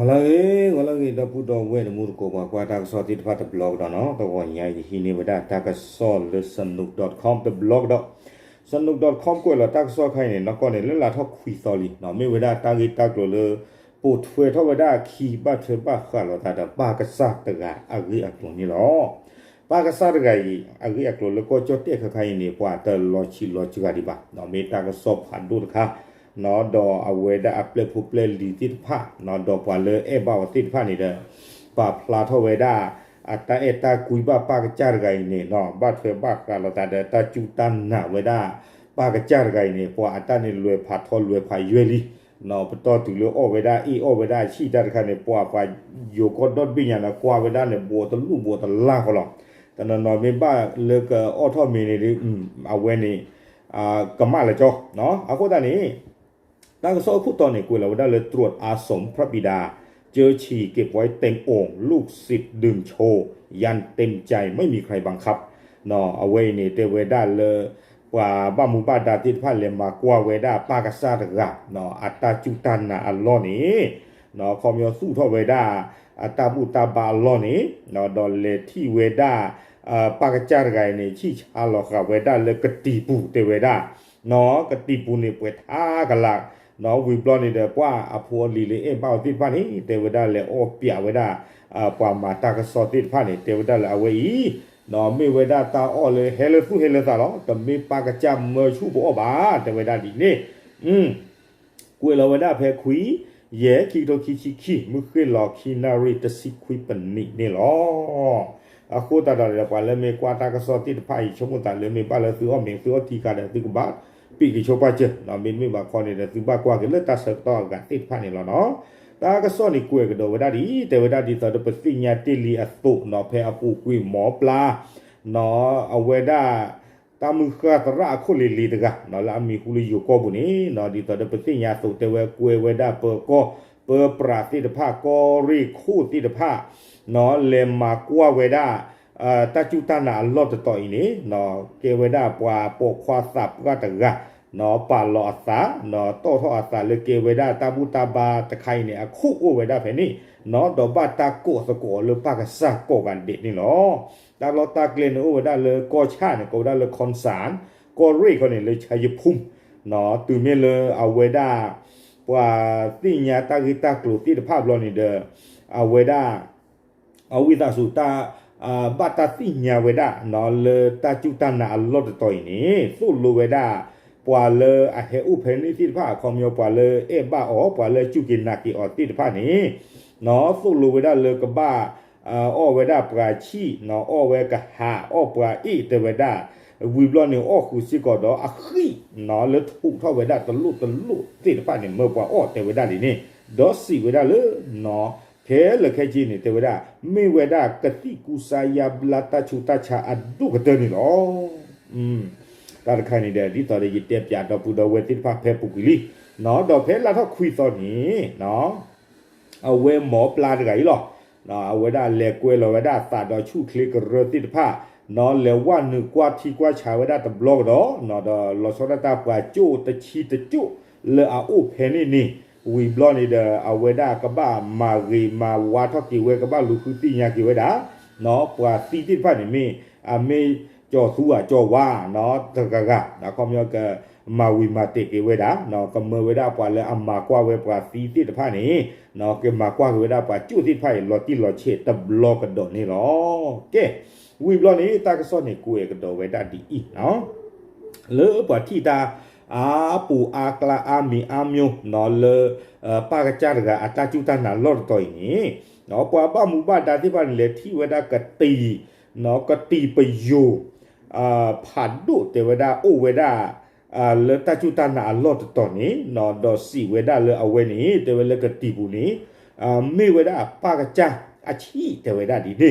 అలాగే అలాగే డబ్బు డొంగేని మూడు కోమా క్వాటాక సో తిట్ ఫాట బ్లాగ్ డా నో తో యాయ్ హిని బడా టాక so listen look dot com the blog డా sun look dot com ကိုလာတက်ဆော့ခိုင်းနေတော့ကောနေလဲလာတော့ခွီစော်လီနော်မေဝဒတာဂီတက်လို့လေပို့ထွေတော့ဝဒခီပတ်ထွေပါခါလာတာပါကစားတကအဂီအကလုံးနီလောပါကစားတကကြီးအဂီအကလုံးလကိုကြော့တက်ခခိုင်းနေပွားတလော်ချီလော်ချီကဒီပါနော်မေတာကဆော့ဖန်ဒုတခါ နော်ဒေါ်အဝဲဒါအပလက်ဖူပလက်လီတိဖာနော်ဒေါ်ပွာလေအဘောတိဖာနေတဲ့ပါဖလာထောဝဲဒါအတာအတာကွီဘပါကကြရဂိုင်းနေနော်ဘတ်ဖေဘကလောတာတဲ့တချူတန်နာဝဲဒါပါကကြရဂိုင်းနေပွာအတာနေလွယ်ဖာထောလွယ်ဖာရွယ်လီနော်ပတော်တူလို့ဩဝဲဒါအီဩဝဲဒါရှိတတ်ခါနေပွာဖာယိုကောဒတ်ပညာနာကွာဝဲဒါနေဘောတလူဘောတလာခေါလောတနနော်မေပါလေကအော်ထောမီနေဒီအဝဲနေအာကမလာကြောနော်အခုတည်း နေตั้งโซ่คู่ตอนนี้กูเราได้เลยตรวจอาสมพระบิดา เจอฉี่เก็บไว้เต็มโอ่งลูกศิษย์ดื่มโชว์ยันเต็มใจไม่มีใครบังคับนาะเอาไว้นี่เตเวดาเลยกว่าบ้ามูบ้าดาติดพันเลมากว่าเวด้าปากาซาดกะนาะอัตตาจุตันนะอัลลอฮ์นี่นาะคอมยอสู้ทอเวด้าอัตตาบุตาบาอัลลอฮ์นี่นาะดอลเลที่เวดาอ่าปากจารกายนี่ชี้ชาลอกะเวด้าเลยกติปูเตเวดานาะกติปูนี่เปิดท่ากะละ နော်ဝီဘလော့နေတဲ့ပွာအဖိုးလီလေအပေါ့တိဖာနေတေဝဒလေအောပြဝဒအပွာမာတာကစောတိဖာနေတေဝဒလေအဝေးနော်မေဝဒတာအော်လေဟဲလဖူဟဲလတာတော့တမေပါကကြမချူဘောပါတေဝဒဒီနေอืมကွေလဝဒဖဲခွီရဲခီတိုခီချီခီမုခေလော်ခီနာရီတစီခွီပနိနေလောအခုတတော်ရပါလေမေကွာတာကစောတိတဖိုင်ချုံမတလေမေပါလေသူအမေသူအတီကတဲ့သူကဘာ ปีกิโชปาเจเรามินมิมาคอนเนี่ยตุบากว่ากันเลยตาสตอกกันติดพันนี่แล้วเนาะตาก็ซ่อนอีกวยกระโดดได้ดีแต่ว่าได้ดีต่อตัวปฏิญญาติลีอสุเนาะเพอปูกุยหมอปลาเนาะเอาเวด้าตามือขาตระคุลิลีตกะเนาะละมีคุลิอยู่ก็บุนี้เนาะดีต่อตัวปฏิญญาสุแต่ว่ากวยเวด้าเปอก็เปอปราติตภาก็รีคู่ติตภาเนาะเลมมากว่าเวด้าอ่าตาจุตานาลอดต่ออีนี่เนาะเกเวด้าปวาปกควาสับก็ตะกะ နော်ပါလောအသာနော်တောထောအသာလေကေဝဒတဘူတဘာတခိုင်နေအခုအိုဝဒဖဲနေနော်တော့ဘတာကိုစကောလေပကစကောကန်ဒီနေလောဒါလောတကလင်အိုဝဒလေကောချာနေကောဒလေခွန်ဆန်ကောရိကောနေလေချာယဖုံနော်သူမေလေအဝဒပွာတိညာတဂိတကလုတိတဖဘလောနေတဲ့အဝဒအဝိဒစုတာအာဘတာတိညာဝဒနော်လေတချူတနာအလော့တော်နေသုလိုဝဒ ပွာလေအဟေဥဖေနိတိဖာခေါမျောပွာလေအေဘာအောပွာလေကျုကိနာကီအောတိတဖာနေနော်သုလိုဝဒလေကဘာအောဝဒပရာချီနော်အောဝကဟာအောပရာဣတဝဒဝီဘလနေအောခုစီကောတော့အခီနော်လေထုထောဝဒတလူတလူတိတဖာနေမေပွာအောတေဝဒဒီနေဒေါ်စီဝဒလေနော်ခဲလခဲကြီးနေတေဝဒမေဝဒကတိကူစာယဘလာတချူတချာအဒုကတနီလောอืม တာခဏနေတဲ့ဒီတော်ရဲ့တက်ပြတော့ပူတော့ဝဲတိဖဖဲပူကလီနော်တော့ဖဲလာတော့ခွီတော်နီနော်အဝဲမောပလာတကကြီးလောနော်အဝဲဒါလေကွဲလောဝဲဒါတာတော့ချုခလစ်ကရတိဖနော်လေဝနုကွာတီကွာချာဝဲဒါတဘလော့တော့နော်တော့လောစောတာပွားကျို့တချီတကျို့လေအိုဖဲနေနေဝီဘလော့နေတဲ့အဝဲဒါကဘာမာရီမာဝါထော့ကီဝဲကဘာလူခုတိညာကီဝဲဒါနော်ပွာတီတိဖနေမင်းအမေ ကြော်သူอ่ะကြော်ဝါနော်တကကနော်ကောမျိုးကမာဝီမာတေကေဝဲတာနော်ကမဝဲတာပွာလဲအမာကွာဝဲပွာစီတိတဖာနေနော်ကေမာကွာဝဲတာပွာကျုတိဖိုင်လော်တိလော်ချေတဘလော့ကတော့နေလောကဲဝီဘလော့နေတာကစောနေကိုရကတော့ဝဲတာဒီဤနော်လေပွာတိတာအာပူအာကလာအာမီအာမျိုးနော်လေပါကကြရကအတာကျူတနာလော့တော့နေနော်ပွာပမှုပါတာတိပါလေထိဝဲတာကတိနော်ကတိပယိုအာဖာဒုတေဝဒအိုဝဒအာလတချူတနာလော့တော်နီနော်ဒိုစီဝဒလအဝဲနီတေဝလကတိဘူးနီအာမေဝဒပါကကြအချီတေဝဒဒီနေနော်ပါကကြအချီလကသုဝဒလတကူဆာယဘလာတချူတချာတိတဖာနေလောအခုနေတော့ပါပမူပါဒတိတဖာဒပါခဝဒနော်အာကတိတဖလို့ဤနော်ပက ผ่าดูเทวดาอูเวดาเลตาจุตานาลอดตอนนี้นอดสีเวดาเลอเวนี้เทวเลกติบุนี้มีเวดาปากจ้าอาชีเทวดาดีดี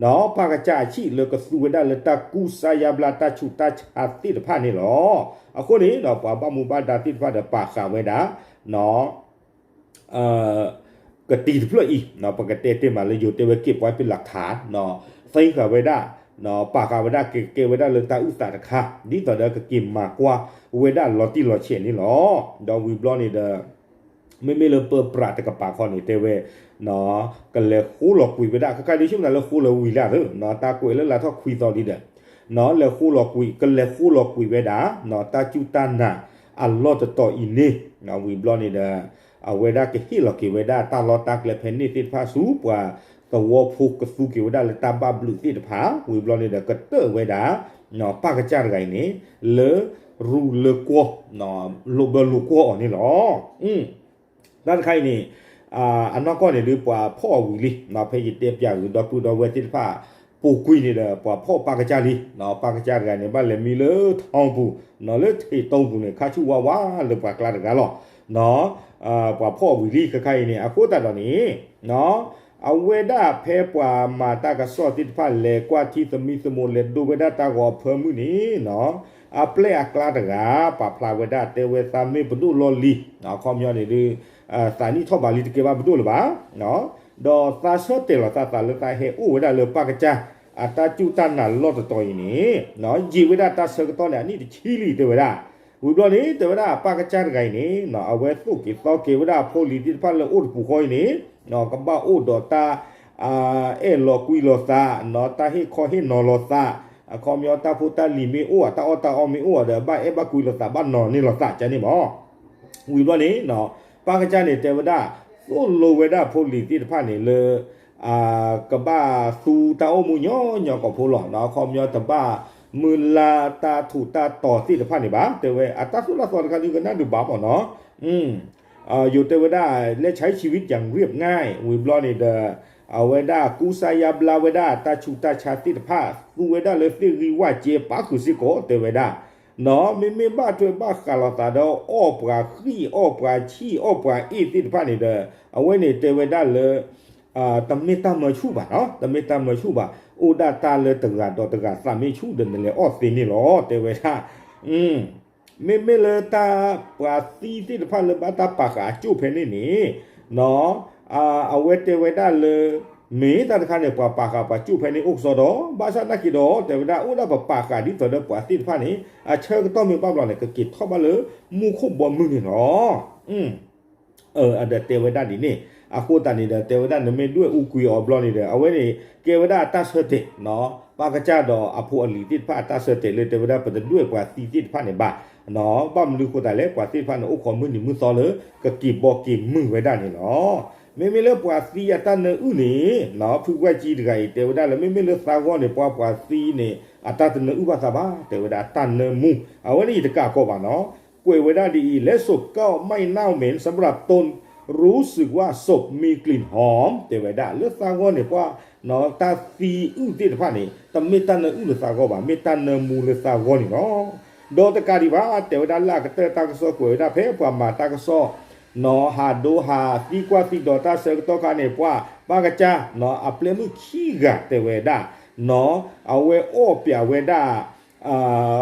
เนอปากจ้าอาชีเลกสูเวดาเลตากูสายาบลาตาชุตาชาติดผ่านนี่หรออะคนนี้นอป่าบามูบ้าดาติดผ่านเดปากสาเวดานอเอ่อกติดเพลอีเนาะปกติเตมาเลยอยู่เทวเก็บไว้เป็นหลักฐานเนาะไฟกับเวดา นอปากาเวดาเกเกเวดาเลตาอุตตาค่ะนี่ต่อเดกกิมมากว่าเวดาลอติลอเชนนี่หรอดอวิบลอนี่เดไม่ไม่เลยเปอร์ปราตกับปากคอนี่เตเวเนาะกันเลยคู่หลอกคุยไปได้ก็ใครดูชื่อนั้นเลยคู่เลยวิลาเถอเนาะตาคุยแล้วลาทอคุยตอนนี้เด้อเนาะเลยคู่หลอกคุยกันเลยคู่หลอกคุยไปได้เนาะตาจิวตานะอัลลอฮ์จะต่ออินเน่เนาะวิบลอนี่เด้อเอาเวดาเกฮิหลอกกิเวดาตาลอตากเลเพนนี่ติดผ้าสูบว่า ta kle phen ni tit pha su pwa to wo phu ka su ke weda le ta ba blu tit pha wi blo ni da ka te weda no pa ka cha ga ni le ru le ko no lo ba lu ko ni lo um นั่นใครนี่อ่าอันนั้นก็เนี่ยหรือว่าพ่อวิลิเนาะเพยิเตียบอย่างดอปูดอเวติฟ้าปูกุยนี่เด้อว่าพ่อปากกะจาลีเนาะปากกะจากันเนี่ยบ้านเลยมีเลยทองปูเนาะเลยที่ตรงปูเนี่ยคาชูว่าว่าหรือว่ากลาดกันหรอเนาะอ่าว่าพ่อวิลิใครนี่อะโคตรตอนนี้เนาะ အဝေဒဖဲပွာမာတာကစောတိဖာလေကွာတီသမီသမလေဒုဝေဒတာကိုဖမှုနီနော်အပလက်အကလာတကပါဖလာဝေဒတေဝေသမေဘဒုလောလီနော်ခေါမျောနေဒီအာစာနီထောပါလီတကေပါဘဒုလပါနော်ဒေါ်သာဆောတေလတာတာလတာဟေဥဝေဒလေပကကြအတာကျူတနာလော့တော်ရင်နီနော်ဂျီဝေဒတာဆကတော့လေအနိတချီလီတေဝေဒဝိဘလနေတေဝဒပကကြဂိုင်နေနော်အဝဲသုကေသောကေဝဒဖိုလီတိဖာလောဥပူခိုင်းနေ နော်ကပအိုဒေါ်တာအာအဲလောကွီလောစာနော်တာဟိခေါ်ဟိနော်လောစာအခေါ်မျောတာဖူတာလီမီအိုတာအော်တာအော်မီအိုဒါဘာအဲဘကွီလောစာဘာနော်နီလောစာကျနေမောဝီလောနေနော်ပါကကြနေတေဝဒသို့လိုဝဒဖို့လီတိတဖတ်နေလေအာကဘာသူတာအိုမူညောညောကဖိုးလောနော်ခေါ်မျောတဘာမူလာတာထူတာတော်တိတဖတ်နေပါတေဝအတဆုလဆောကလူကနာဒူဘာပေါ့နော်อืม อยู่เตวดาและใช้ชีวิตอย่างเรียบง่ายวิบลอนิดเอาเวดากูซายาบลาเวดาตาชูตาชาติตภาสูเวดาเลฟิริว่าเจปาคุสิโกเทเวดาเนาะไม่ไม่บ้าช่วยบ้าคาลาตาดอออปราขี้ออปราชี้ออปราอีติดพานี่เดอเอาไว้ในเทเวดาเลยอ่าตำเมตาเมชูบะเนาะตำเมตาเมชูบะอุดาตาเลยตระดอตระสามีชูเดินเลยอ้อสินี่หรอเทเวดาอืม မေမေလတာပါစီတိတဖလဘတာပါကကျုဖဲနေနေနော်အာအဝဲတေဝေတာလေမေတတခါနေပပါကပါကျုဖဲနေဥက္စောတော့ဘာသာနကိတော့တေဝဒဥဒပပါကဒီတော့ပတိတဖနေအချေကတော့မေပပလာနေကကိထောပါလေမူခုဘမင်းနော်อืมเอออเดเตวดาดินี่အခုတန်နေတဲ့တေဝဒနမေတွေ့ဥကွေအော်ဘလော့နေတယ်အဝဲနေကေဝဒတတ်ဆတဲ့နော်ပါကကြတော့အဖို့အလီတစ်ဖတ်တတ်ဆတဲ့လေတေဝဒပဒတွေ့ကွာတီတစ်ဖတ်နေပါ နော်ဘာမလူကိုတလည်းကွာတစ်ဖတ်နေဥခေါ်မှုနေမှုစောလေကကိဘောကိမှုဝဲဒနေနော်မေမေလပွာစီယတန်ဥနေနော်ဖူွက်ကြီးတကယ်တေဝဒလည်းမေမေလသာကောနေပွားပွာစီနေအတတနဥပသဘာတေဝဒတန်နမှုအဝဲနေတကကောပါနော်ကွေဝဒဒီလက်စုပ်ကောไม่เน่าเหม็นสำหรับตน รู้สึกว่าศพมีกลิ่นหอมแต่ว่าได้เลือดซาก็เนี่ยว่าเนาะตาซีอึ้งติดผ่านนี่แต่เมตันเนอึ้งเลือดซาก็บ่าเมตันเนมูเลือดซาก็นี่เนาะ โดตะการีว่าแต่ว่าด้านล่างก็เตตากซอกวยได้เพ่กว่ามาตากซอเนาะหาดูหาตีกว่าตีดอตาเซกตอกันเนี่ยว่าปากจ้าเนาะอัปเลมุขี้กะแต่ว่าได้เนาะเอาเวโอเปียเวได้อ่า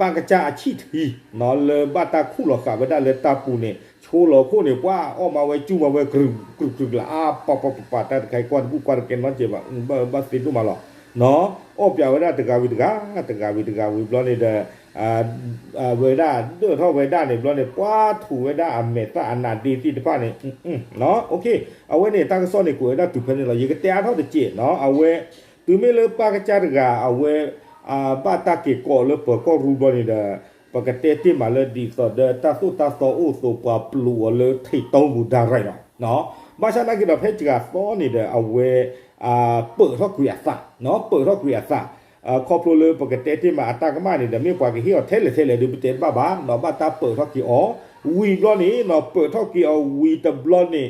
ปากจาชิทีนอเลบาตาคู่หลอกกะเวดาเลตาปูเนี่ยโชหลอคู่เนี่ยว่าออกมาไว้จูมาไว้กรึกกรึกกรึกละอาปะปะปะปะตาใครกวนผู้กวนเกนมันเจ็บอ่ะบะบะสิตุมาหรอเนาะออกเปียเวดาตะกาวิตะกาตะกาวิตะกาวิบลอ เนี่ยเดอ่าอ่าเวดาเด้อท่อเวดาเนี่ยบลอเนี่ยว่าถูเวดาอเมตาอนาดีติตะพะเนี่ยอืมเนาะโอเคเอาไว้เนี่ยตากซ้อเนี่ยกูเวดาตุเพเนี่ยเรายกะเตียเท่าตะเจเนาะเอาไว้သူမေလပကကြရကအဝဲအာဘာတာကေကိုလပကိုရူဘနေတာပကတဲ့တိမလဒီသောဒတာသုတာသောဥသောပပလူလထိတုံးဘူးဒါရိုက်တော့နော်ဘာသာနာကတော့ဖက်ကြသောနေတဲ့အဝဲ အာပရခရီယာစာနော်ပရခရီယာစာခေါပလိုလပကတေတိမာတာကမနီဒမီပွားကီဟီအထဲလေထဲလေဒူပတေဘာဘာနော်ဘာတာပရခီအောဝီလောနီနော်ပရခီအောဝီတဘလောနီ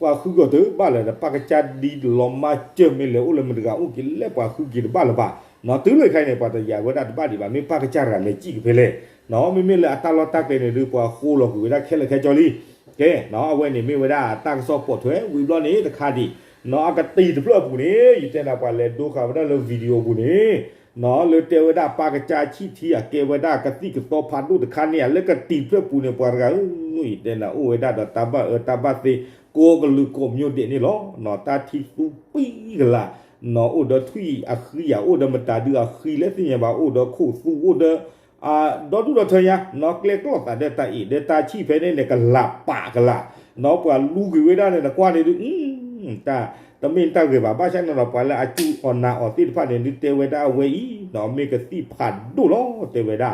ပွားခုကတေဘာလေပကချာဒီလောမချေမီလေဥလမဒကဥကီလေပွားခုကီဘာလဘာနော်တူးလေခိုင်းနေပါတရာဝဒတပဒီပါမင်းပကချာရလေကြည့်ဖေလေနော်မိမိလေအတလောတက်တယ်နေဒူပွားခိုးလောကူဝဒခဲလေခဲကြော်လီကဲနော်အဝဲနေမိဝဒတန်စော့ပေါ်ထွဲဝီလောနီတခါဒီ နော်ကတိတပလပူနေဤတဲ့နာပါလေဒုခဗဒလောဗီဒီယိုပူနေနော်လေတေဝဒပါကချာချီတီအကေဝဒကတိကတောဖာဒုတခါနေလေကတိပလပူနေပွာရကဥဤတဲ့နာဥဝဒဒတဘအတဘသိကိုကလူကိုမြို့တဲ့နေလောနော်တာတီစုပီကလာနော်ဥဒထွီအခီယာဥဒမတာဒူအခီလက်သိညာပါဥဒခုစုဥဒအာဒေါ်ဒူဒထယာနော်ကလေကလောတာဒတာဤဒတာချီဖဲနေလေကလာပါကလာနော်ပွာလူကွေဝဒနဲ့ကွာနေသူအင်း တာတမင်တောက်ကေပါပါဆိုင်နော်ပါလာအတူအနာအတိဖတ်နေဒီတေဝဒဝေဤနော်မေကတိဖတ်ဒူလောတေဝဒ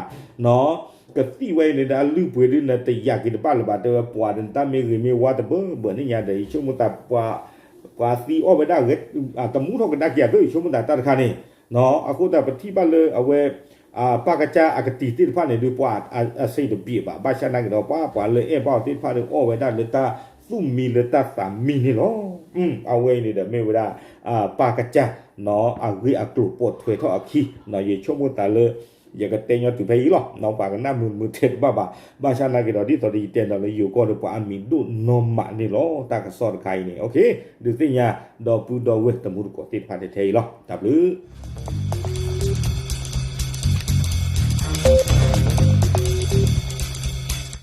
နော်ကတိဝဲနေတာလူပွေလေးနဲ့တရကိတပါလပါတော့ပွာတယ်တမေရီမေဝတ်ဘဘနိညာတဲ့ချုံမတာပွာပွာစီအော်ဘဒါရက်တမှုတော့ကဒါကြရပြီချုံမတာတခါနေနော်အခုတပတိပါလေအဝဲအာပကကြအကတိတိဖာနေဒီပွာအစိတ်တပြပါဘာရှာနာကတော့ပွာပွာလေအပေါ့တိဖာရောဝဲဒါလတာ သူမီလေတာသာမီနေလောอืมအဝဲနေတဲ့မေဝဒါအာပကကြနော်အဝေအကလုပို့ထွေထောအခီနော်ရေချုံမတာလေ ya ka tenyo tu pei lo no pa ka na mu mu te ba ba ba sha na ke do di to di ten do le yu ko do pa an mi do no ma ni lo ta ka so kai ni okay du tin ya do pu do we ta mu ko ti pa te te lo w